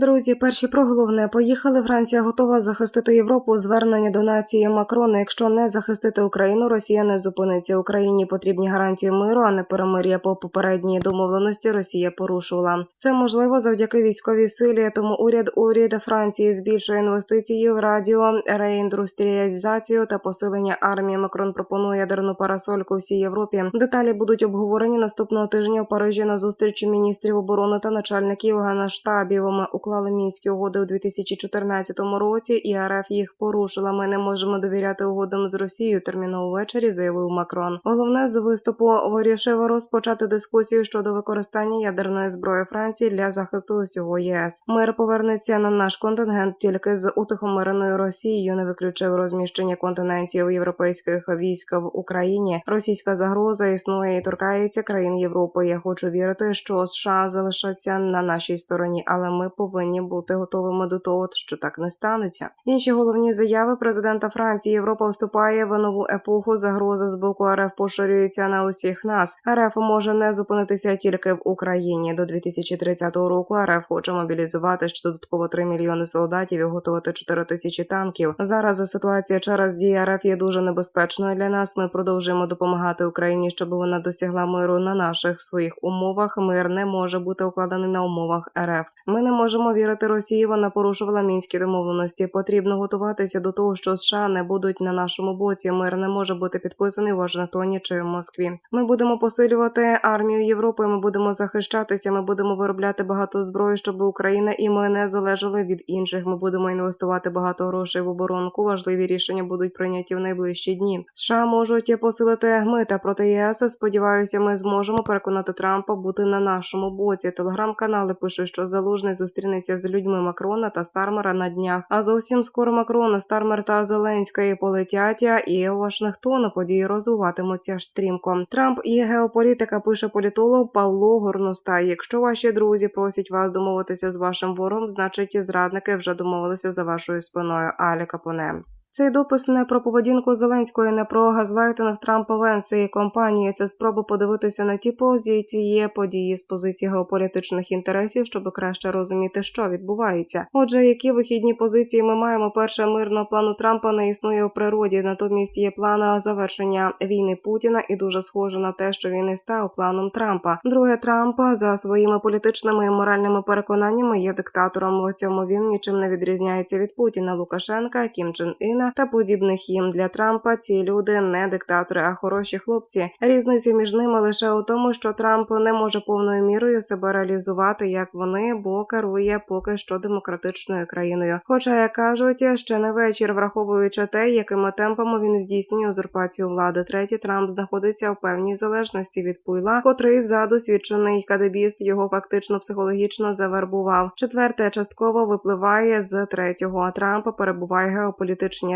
Друзі, перші про головне поїхали. Франція готова захистити Європу. Звернення до нації Макрона. Якщо не захистити Україну, Росія не зупиниться. Україні потрібні гарантії миру, а не перемир'я по попередній домовленості. Росія порушувала. Це можливо завдяки військовій силі. Тому уряд уряд Франції збільшує інвестиції в радіо, реіндустріалізацію та посилення армії. Макрон пропонує ядерну парасольку всій Європі. Деталі будуть обговорені наступного тижня у Парижі на зустрічі міністрів оборони та начальників генштабів. Уклали мінські угоди у 2014 році, і РФ їх порушила. Ми не можемо довіряти угодам з Росією. Терміново ввечері заявив Макрон. Головне з виступу вирішив розпочати дискусію щодо використання ядерної зброї Франції для захисту усього ЄС. Мир повернеться на наш контингент тільки з утихомиреною Росією. Не виключив розміщення континентів європейських військ в Україні. Російська загроза існує і торкається країн Європи. Я хочу вірити, що США залишаться на нашій стороні, але ми повинні бути готовими до того, що так не станеться. Інші головні заяви президента Франції. Європа вступає в нову епоху. Загроза з боку РФ поширюється на усіх нас. РФ може не зупинитися тільки в Україні. До 2030 року РФ хоче мобілізувати ще додатково 3 мільйони солдатів і готувати 4 тисячі танків. Зараз ситуація через дії РФ є дуже небезпечною для нас. Ми продовжуємо допомагати Україні, щоб вона досягла миру на наших своїх умовах. Мир не може бути укладений на умовах РФ. Ми не можемо вірити Росії. Вона порушувала мінські домовленості. Потрібно готуватися до того, що США не будуть на нашому боці. Мир не може бути підписаний в Вашингтоні чи в Москві. Ми будемо посилювати армію Європи. Ми будемо захищатися. Ми будемо виробляти багато зброї, щоб Україна і ми не залежали від інших. Ми будемо інвестувати багато грошей в оборонку. Важливі рішення будуть прийняті в найближчі дні. США можуть посилити мита проти ЄС. Сподіваюся, ми зможемо переконати Трампа бути на нашому боці. Телеграм-канали пишуть, що залужний зустрінеться з людьми Макрона та Стармера на днях. А зовсім скоро Макрона, Стармер та Зеленська і полетять і у Вашингтон події розвиватимуться стрімко. Трамп і геополітика пише політолог Павло Горностай. Якщо ваші друзі просять вас домовитися з вашим ворогом, значить зрадники вже домовилися за вашою спиною. Алі Капоне. Цей допис не про поведінку Зеленської, не про газлайтинг Трампа Венса і компанії. Це спроба подивитися на ті позиції події з позиції геополітичних інтересів, щоб краще розуміти, що відбувається. Отже, які вихідні позиції ми маємо? Перше мирного плану Трампа не існує у природі. Натомість є план завершення війни Путіна, і дуже схоже на те, що він і став планом Трампа. Друге, Трампа за своїми політичними і моральними переконаннями є диктатором. В цьому він нічим не відрізняється від Путіна, Лукашенка, Кім Чен Іна та подібних їм для Трампа. Ці люди не диктатори, а хороші хлопці. Різниця між ними лише у тому, що Трамп не може повною мірою себе реалізувати, як вони, бо керує поки що демократичною країною. Хоча як кажуть, ще не вечір, враховуючи те, якими темпами він здійснює узурпацію влади. Третій Трамп знаходиться у певній залежності від пуйла, котрий за досвідчений кадебіст його фактично психологічно завербував. Четверте частково випливає з третього. Трампа перебуває в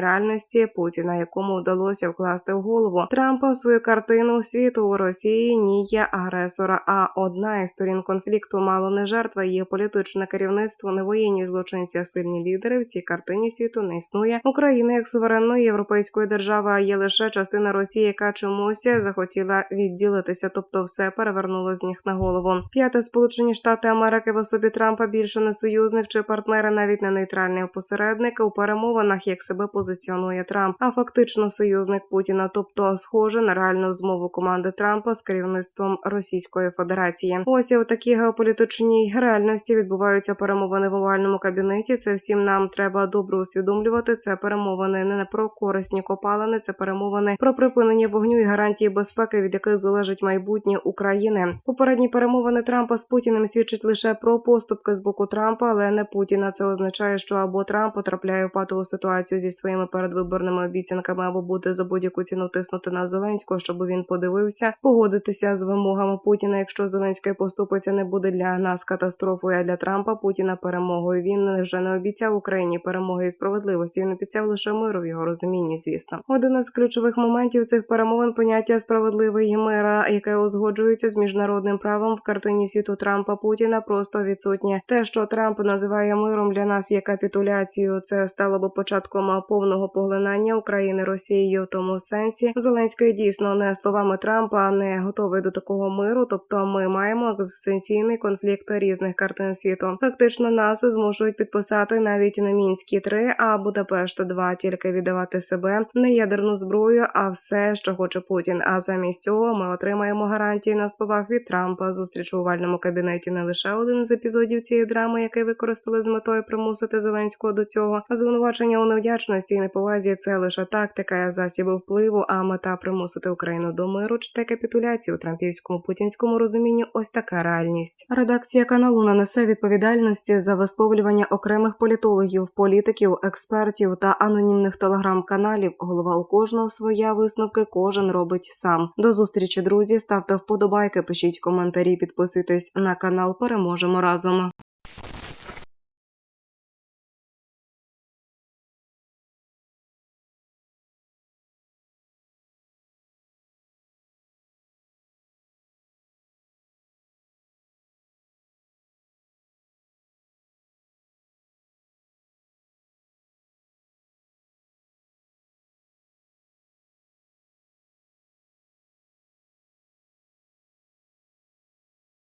реальності Путіна, якому вдалося вкласти в голову Трампа свою картину світу у Росії ні є агресора. А одна із сторін конфлікту мало не жертва її політичне керівництво, не воєнні злочинці, а сильні лідери в цій картині світу не існує. Україна як суверенної європейської держави а є лише частина Росії, яка чомусь захотіла відділитися, тобто все перевернуло з ніг на голову. П'яте Сполучені Штати Америки в особі Трампа більше не союзник чи партнери, навіть не нейтральний посередник у перемовинах, як себе позиціонує Трамп, а фактично союзник Путіна, тобто схоже на реальну змову команди Трампа з керівництвом Російської Федерації. Ось у такій геополітичній реальності відбуваються перемовини в овальному кабінеті. Це всім нам треба добре усвідомлювати. Це перемовини не про корисні копалини, це перемовини про припинення вогню і гарантії безпеки, від яких залежить майбутнє України. Попередні перемовини Трампа з Путіним свідчать лише про поступки з боку Трампа, але не Путіна. Це означає, що або Трамп потрапляє в патову ситуацію зі своїми передвиборними обіцянками, або буде за будь-яку ціну тиснути на Зеленського, щоб він подивився, погодитися з вимогами Путіна. Якщо Зеленський поступиться, не буде для нас катастрофою. А для Трампа Путіна перемогою. Він вже не обіцяв Україні перемоги і справедливості. Він обіцяв лише миру в його розумінні. Звісно, один із ключових моментів цих перемовин поняття справедливої мира, яке узгоджується з міжнародним правом в картині світу Трампа Путіна, просто відсутнє. Те, що Трамп називає миром для нас є капітуляцією. Це стало би початком повного поглинання України Росією. В тому сенсі Зеленський дійсно не словами Трампа не готовий до такого миру. Тобто, ми маємо екзистенційний конфлікт різних картин світу. Фактично, нас змушують підписати навіть не мінські 3 а Будапешт 2 тільки віддавати себе не ядерну зброю, а все, що хоче Путін. А замість цього ми отримаємо гарантії на словах від Трампа. Зустріч у овальному кабінеті не лише один з епізодів цієї драми, який використали з метою примусити Зеленського до цього. А звинувачення у невдячності і неповазі це лише тактика, засіби впливу, а мета примусити Україну до миру чи та капітуляції у трампівському путінському розумінні. Ось така реальність. Редакція каналу не несе відповідальності за висловлювання окремих політологів, політиків, експертів та анонімних телеграм-каналів. Голова у кожного своя висновки, кожен робить сам. До зустрічі, друзі. Ставте вподобайки, пишіть коментарі, підписуйтесь на канал. Переможемо разом.